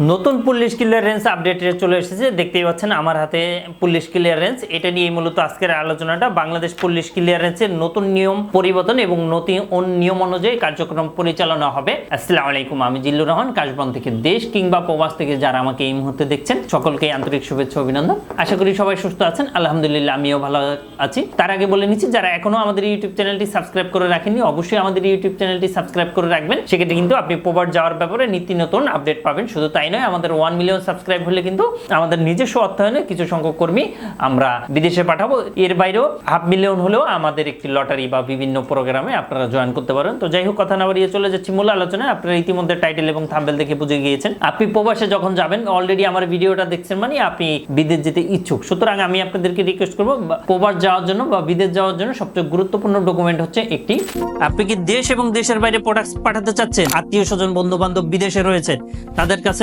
নতুন police clearance update চলে এসেছে। দেখতেই পাচ্ছেন আমার হাতে পুলিশ ক্লিয়ারেন্স এটা নিয়ে মূলত আজকের আলোচনাটা। বাংলাদেশ পুলিশ ক্লিয়ারেন্সের নতুন নিয়ম পরিবর্তন এবং নতুন নিয়ম অনুযায়ী কার্যক্রম পরিচালনা হবে। আসসালামু আলাইকুম, আমি জিল্লুর রহমান। কাশবন থেকে দেশ কিংবা প্রবাস থেকে যারা আমাকে এই মুহূর্তে দেখছেন, সকলকে আন্তরিক শুভেচ্ছা অভিনন্দন। আশা করি সবাই সুস্থ আছেন। আলহামদুলিল্লাহ, আমিও ভালো আছি। তার আগে বলে নিচ্ছি, যারা এখনও আমাদের ইউটিউব চ্যানেলটি সাবস্ক্রাইব করে রাখেননি, অবশ্যই আমাদের ইউটিউব চ্যানেলটি সাবস্ক্রাইব করে রাখবেন। সেক্ষেত্রে কিন্তু আপনি প্রবাদ যাওয়ার ব্যাপারে নিত্য নতুন আপডেট পাবেন। শুধু তাই নয় আমাদের ওয়ান মিলিয়ন সাবস্ক্রাইব হলে কিন্তু আমাদের নিজস্ব অর্থায়নে কিছু সংখ্যক কর্মী আমরা বিদেশে পাঠাবো। এর বাইরেও হাফ মিলিয়ন হলেও আমাদের একটি লটারি বা বিভিন্ন প্রোগ্রামে আপনারা জয়েন করতে পারেন। তো যাই হোক, কথা না বাড়িয়ে চলে যাচ্ছি মূল আলোচনায়। আপনারা ইতিমধ্যে টাইটেল এবং থাম্বেল দেখে বুঝে গিয়েছেন। আপনি প্রবাসে যখন যাবেন অলরেডি আমার ভিডিওটা দেখছেন মানে আপনি বিদেশ যেতে ইচ্ছুক। সুতরাং আমি আপনাদেরকে রিকোয়েস্ট করব, প্রবাস যাওয়ার জন্য বা বিদেশ যাওয়ার জন্য সবচেয়ে গুরুত্বপূর্ণ ডকুমেন্ট হচ্ছে একটি। আপনি কি দেশ এবং দেশের বাইরে প্রোডাক্ট পাঠাতে চাচ্ছেন? আত্মীয় স্বজন বন্ধু বান্ধব বিদেশে রয়েছে, তাদের কাছে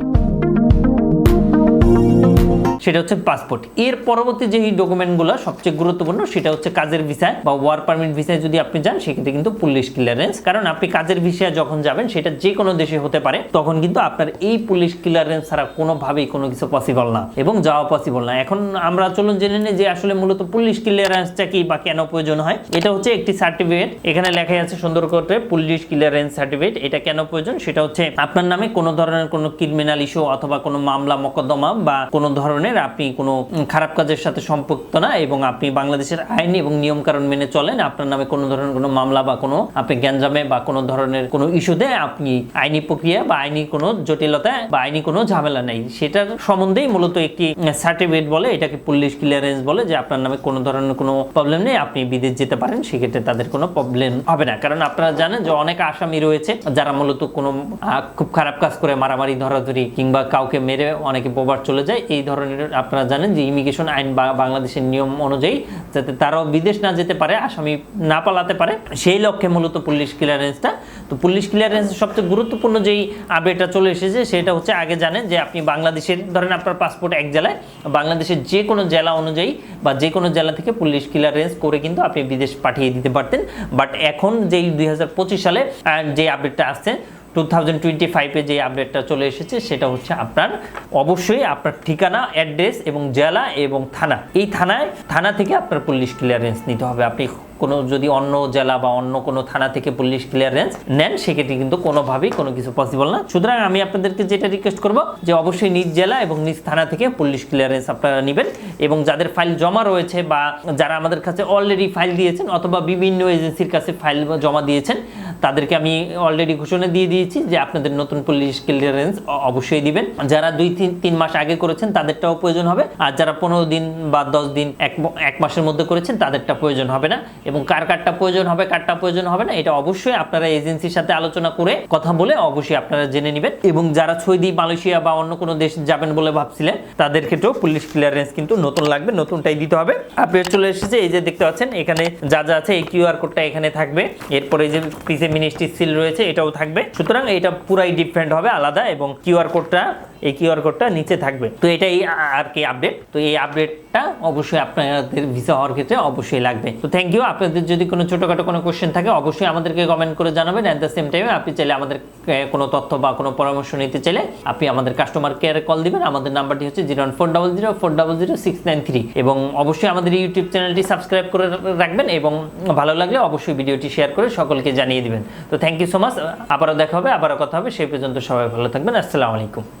সেটা হচ্ছে পাসপোর্ট এর পরবর্তী যে ডকুমেন্টগুলো সবচেয়ে গুরুত্বপূর্ণ সেটা হচ্ছে কাজের ভিসায় বা ওয়ার্ক পারমিট ভিসায় যদি আপনি যান, সেক্ষেত্রে কিন্তু পুলিশ ক্লিয়ারেন্স কারণ আপনি কাজের ভিসায় যখন যাবেন, সেটা যে কোনো দেশে হতে পারে, তখন কিন্তু আপনার এই পুলিশ ক্লিয়ারেন্স ছাড়া কোনোভাবেই কোনো কিছু পসিবল না এবং যাওয়া পসিবল না। এখন আমরা চলুন জেনে নিই যে আসলে মূলত পুলিশ ক্লিয়ারেন্সটা কি বা কেন প্রয়োজন হয়। এটা হচ্ছে একটি সার্টিফিকেট এখানে লেখা আছে সুন্দর করে পুলিশ ক্লিয়ারেন্স সার্টিফিকেট এটা কেন প্রয়োজন? সেটা হচ্ছে আপনার নামে কোনো ধরনের কোনো ক্রিমিনাল ইস্যু অথবা কোনো মামলা, মোকদ্দমা বা কোনো ধরনের আপনি কোনো খারাপ কাজের সাথে সম্পৃক্ত না এবং আপনি বাংলাদেশের আইন এবং নিয়ম কারণ মেনে চলেন। আপনার নামে কোনো ধরনের কোনো মামলা বা কোনো, আপনি গ্যাঞ্জামে বা কোনো ধরনের কোনো ইস্যুতে আপনি আইনি প্রক্রিয়া বা আইনি কোনো জটিলতা বা আইনি কোনো ঝামেলা নেই। সেটার সম্বন্ধেই মূলত একটি সার্টিফিকেট বলে, এটাকে পুলিশ ক্লিয়ারেন্স বলে যে আপনার নামে কোনো ধরনের কোনো প্রবলেম নেই, আপনি বিদেশ যেতে পারেন, সেক্ষেত্রে তাদের কোনো প্রবলেম হবে না। কারণ আপনারা জানেন যে অনেক আসামি রয়েছে যারা মূলত কোনো খুব খারাপ কাজ করে মারামারি, ধরাধরি কিংবা কাউকে মেরে অনেকে প্রবার চলে যায়। এই ধরনের আপনারা জানেন যে ইমিগ্রেশন আইন বাংলাদেশের নিয়ম অনুযায়ী যাতে তারাও বিদেশ না যেতে পারে, আসামি না পালাতে পারে, সেই লক্ষ্যে মূলত পুলিশ ক্লিয়ারেন্সটা। তো পুলিশ ক্লিয়ারেন্স সবচেয়ে গুরুত্বপূর্ণ যেই আপডেটটা চলে এসেছে, সেটা হচ্ছে আগে জানেন যে আপনি বাংলাদেশের, ধরেন আপনার পাসপোর্ট এক জেলায়, বাংলাদেশের যে কোনো জেলা অনুযায়ী বা যে কোনো জেলা থেকে পুলিশ ক্লিয়ারেন্স করে কিন্তু আপনি বিদেশ পাঠিয়ে দিতে পারতেন। বাট এখন যেই দুই হাজার পঁচিশ সালে যে আপডেটটা আসছে টু থাউজেন্ড টোয়েন্টি ফাইভে যে আপডেটটা চলে এসেছে, সেটা হচ্ছে আপনার অবশ্যই আপনার ঠিকানা অ্যাড্রেস এবং জেলা এবং থানা। এই থানায়, থানা থেকে আপনার পুলিশ ক্লিয়ারেন্স নিতে হবে। আপনি কোনো যদি অন্য জেলা বা অন্য কোনো থানা থেকে পুলিশ ক্লিয়ারেন্স নেন, সেক্ষেত্রে কিন্তু কোনোভাবেই কোনো কিছু পসিবল না। সুতরাং আমি আপনাদেরকে যেটা রিকোয়েস্ট করব, যে অবশ্যই নিজ জেলা এবং নিজ থানা থেকে পুলিশ ক্লিয়ারেন্স আপনারা নেবেন এবং যাদের ফাইল জমা রয়েছে বা যারা আমাদের কাছে অলরেডি ফাইল দিয়েছেন অথবা বিভিন্ন এজেন্সির কাছে ফাইল জমা দিয়েছেন তাদেরকে আমি অলরেডি ঘোষণা দিয়ে দিয়েছি যে আপনাদের নতুন পুলিশ ক্লিয়ারেন্স অবশ্যই দিবেন। যারা দুই তিন তিন মাস আগে করেছেন, তাদেরটাও প্রয়োজন হবে। আর যারা পনেরো দিন বা দশ দিন, এক এক মাসের মধ্যে করেছেন, তাদেরটা প্রয়োজন হবে না। এবং কার কার্ডটা প্রয়োজন হবে কার্ডটা প্রয়োজন হবে না, এটা অবশ্যই আপনারা এজেন্সির সাথে আলোচনা করে কথা বলে অবশ্যই আপনারা জেনে নেবেন। এবং যারা সৌদি, মালয়েশিয়া বা অন্য কোনো দেশ যাবেন বলে ভাবছিলেন, তাদের ক্ষেত্রেও পুলিশ ক্লিয়ারেন্স কিন্তু নতুন লাগবে, নতুনটাই দিতে হবে। আপডেট চলে এসেছে, এই যে দেখতে পাচ্ছেন, এখানে যা যা আছে, এই কিউআর কোডটা এখানে থাকবে। এরপরে যে মিনিস্ট্রি সিল রয়েছে, এটাও থাকবে। সুতরাং এটা পুরাই ডিফারেন্ট হবে, আলাদা এবং কিউআর কোডটা এই কিউআর কোডটা নিচে থাকবে। তো এটাই আর কি আপডেট তো এই আপডেটটা অবশ্যই আপনাদের ভিসা হওয়ার ক্ষেত্রে অবশ্যই লাগবে। তো থ্যাংক ইউ আপনাদের যদি কোনো ছোটোখাটো কোনো কোশ্চেন থাকে, অবশ্যই আমাদেরকে কমেন্ট করে জানাবেন। অ্যাট দ্য সেম টাইমে আপনি চাইলে আমাদের কোনো তথ্য বা কোনো পরামর্শ নিতে চাইলে আপনি আমাদের কাস্টমার কেয়ারে কল দিবেন। আমাদের নাম্বারটি হচ্ছে zero one four double zero, four double zero, six nine three. এবং অবশ্যই আমাদের ইউটিউব চ্যানেলটি সাবস্ক্রাইব করে রাখবেন এবং ভালো লাগলে অবশ্যই ভিডিওটি শেয়ার করে সকলকে জানিয়ে দিবেন। তো থ্যাংক ইউ সো মাচ আবারও দেখা হবে, আবারও কথা হবে। সেই পর্যন্ত সবাই ভালো থাকবেন। আসসালামু আলাইকুম।